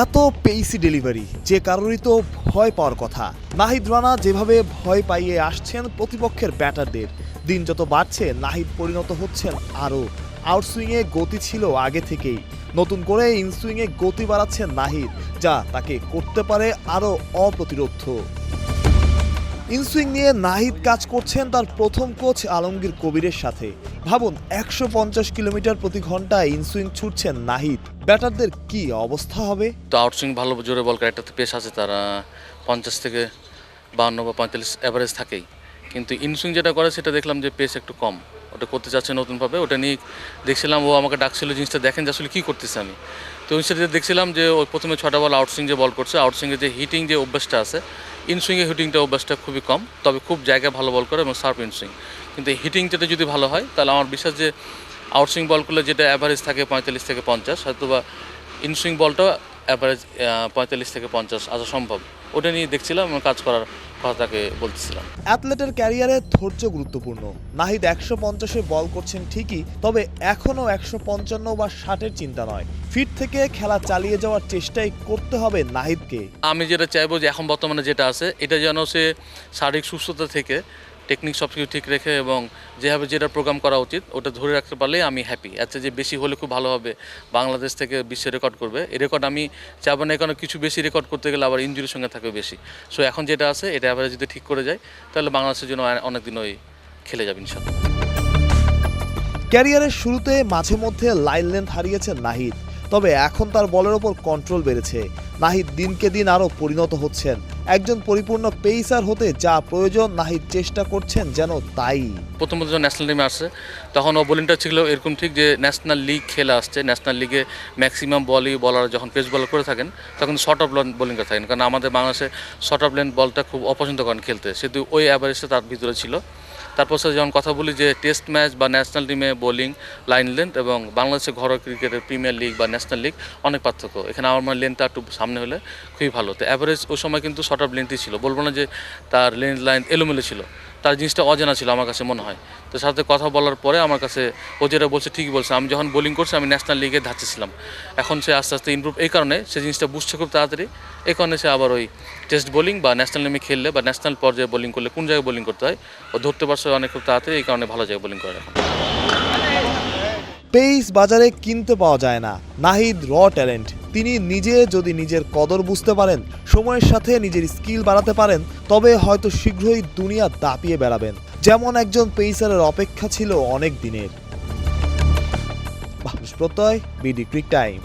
এত পেইসি ডেলিভারি, যে কারোরই তো ভয় পাওয়ার কথা। নাহিদ রানা যেভাবে ভয় পাইয়ে আসছেন প্রতিপক্ষের ব্যাটারদের, দিন যত বাড়ছে, নাহিদ পরিণত হচ্ছেন আরও। আউটসুইংয়ে গতি ছিল আগে থেকেই। নতুন করে ইনসুইংয়ে গতি বাড়াচ্ছেন নাহিদ, যা তাকে করতে পারে আরও অপ্রতিরোধ্য। ইনসুইং নিয়ে নাহিদ কাজ করছেন তার প্রথম কোচ আলমগীর কবিরের সাথে। ভাবুন, একশো পঞ্চাশ কিলোমিটার প্রতি ঘন্টায় ইনসুইং ছুটছেন নাহিদ। ব্যাটারদের কি অবস্থা হবে? তো আউটসুইং ভালো, জোরে বল একটা পেশ আছে, তারা পঞ্চাশ থেকে বাহান্ন বা পঁয়তাল্লিশ অ্যাভারেজ থাকেই। কিন্তু ইনসুইং যেটা করে, সেটা দেখলাম যে পেস একটু কম। ওটা করতে চাচ্ছে নতুনভাবে, ওটা নিয়ে দেখছিলাম, ও আমাকে ডাকছিল জিনিসটা দেখেন যে আসলে কী করতেছে আমি। তো ওই সাথে দেখছিলাম যে ওই প্রথমে ছটা বল আউটসুইং যে বল করছে আউটসুইংয়ে যে হিটিং যে অভ্যাসটা আছে ইনসুইংয়ে হিটিংটা অভ্যাসটা খুবই কম, তবে খুব জায়গায় ভালো বল করে এবং সার্ফ ইনসুইং কিন্তু হিটিংটাতে যদি ভালো হয়, তাহলে আমার বিশ্বাস যে আউটসুইং বলগুলো যেটা অ্যাভারেজ থাকে পঁয়তাল্লিশ থেকে পঞ্চাশ হয়তো বা ইনসুইং বলটাও অ্যাভারেজ পঁয়তাল্লিশ থেকে পঞ্চাশ আসা সম্ভব। ওটা নিয়ে দেখছিলাম কাজ করার কথা তাকে বলতেছিলাম। অ্যাথলেটের ক্যারিয়ারে ধৈর্য গুরুত্বপূর্ণ। নাহিদ একশো পঞ্চাশে বল করছেন ঠিকই তবে এখনও একশো পঞ্চান্ন বা ষাটের চিন্তা নয়। ফিট থেকে খেলা চালিয়ে যাওয়ার চেষ্টাই করতে হবে নাহিদকে। আমি যেটা চাইব যে এখন বর্তমানে যেটা আছে এটা যেন সে শারীরিক সুস্থতা থেকে টেকনিক সব কিছু ঠিক রেখে এবং যেভাবে যেটা প্রোগ্রাম করা উচিত, ওটা ধরে রাখতে পারলেই আমি হ্যাপি আচ্ছা যে বেশি হলে খুব ভালো হবে। বাংলাদেশ থেকে বিশ্বে রেকর্ড করবে। এই রেকর্ড আমি চাবো না কারণ কিছু বেশি রেকর্ড করতে গেলে আবার ইঞ্জুরির সঙ্গে থাকবে বেশি। সো এখন যেটা আছে, এটা এবারে যদি ঠিক করে যায়, তাহলে বাংলাদেশের জন্য অনেকদিন ওই খেলে যাবে ইনশাল্লাহ ক্যারিয়ারের শুরুতে মাঝে মধ্যে লাইন লেন্থ হারিয়েছেন নাহিদ। তবে এখন তার বলের ওপর কন্ট্রোল বেড়েছে। নাহিদ দিনকে দিন আরও পরিণত হচ্ছেন। একজন পরিপূর্ণ পেইসার হতে যা প্রয়োজন, নাহিদ চেষ্টা করছেন যেন তাই। প্রথমত যখন ন্যাশনাল টিমে আসছে তখন ও বোলিংটা ছিল এরকম ঠিক যে ন্যাশনাল লিগ খেলে আসছে। ন্যাশনাল লিগে ম্যাক্সিমাম বলই বলার যখন পেস বল করে থাকেন, তখন শর্ট অফ বোলিং করে থাকেন। কারণ আমাদের বাংলাদেশে শর্ট অফ লেন বলটা খুব অপছন্দ করেন খেলতে। সেহেতু ওই অ্যাভারেজটা তার ভিতরে ছিল। তারপর সে যখন কথা বলি যে টেস্ট ম্যাচ বা ন্যাশনাল টিমে বোলিং লাইন লেন্থ এবং বাংলাদেশের ঘরোয়া ক্রিকেটের প্রিমিয়ার লিগ বা ন্যাশনাল লিগ অনেক পার্থক্য। এখানে আমার মনে লেন্থটা একটু সামনে হলে খুবই ভালো। তো অ্যাভারেজ ওই সময় কিন্তু শর্ট অফ লেন্থই ছিল। বলব না যে তার লেন্থ লাইন এলোমেলো ছিল। তার জিনিসটা অজানা ছিল আমার কাছে মনে হয়। তো সাথে কথা বলার পরে আমার কাছে ও যেটা বলছে ঠিকই বলছে। আমি যখন বোলিং করছি, আমি ন্যাশনাল লিগে ধাচ্ছিলাম। এখন সে আস্তে আস্তে ইমপ্রুভ এই কারণে সে জিনিসটা বুঝছে খুব তাড়াতাড়ি। এই কারণে সে আবার ওই টেস্ট বোলিং বা ন্যাশনাল নেমে খেললে বা ন্যাশনাল পর্যায়ে বোলিং করলে কোন জায়গায় বোলিং করতে হয়, ও ধরতে পারছে অনেক খুব তাড়াতাড়ি, এই কারণে ভালো জায়গায় বোলিং করে এখন। পেইস বাজারে কিনতে পাওয়া যায় না। নাহিদ র ট্যালেন্ট। তিনি নিজে যদি নিজের কদর বুঝতে পারেন, সময়ের সাথে নিজের স্কিল বাড়াতে পারেন, তবে হয়তো শীঘ্রই দুনিয়া দাপিয়ে বেড়াবেন, যেমন একজন পেইসারের অপেক্ষা ছিল অনেক দিনের। প্রত্যয় বিডি, ক্রিক টাইম।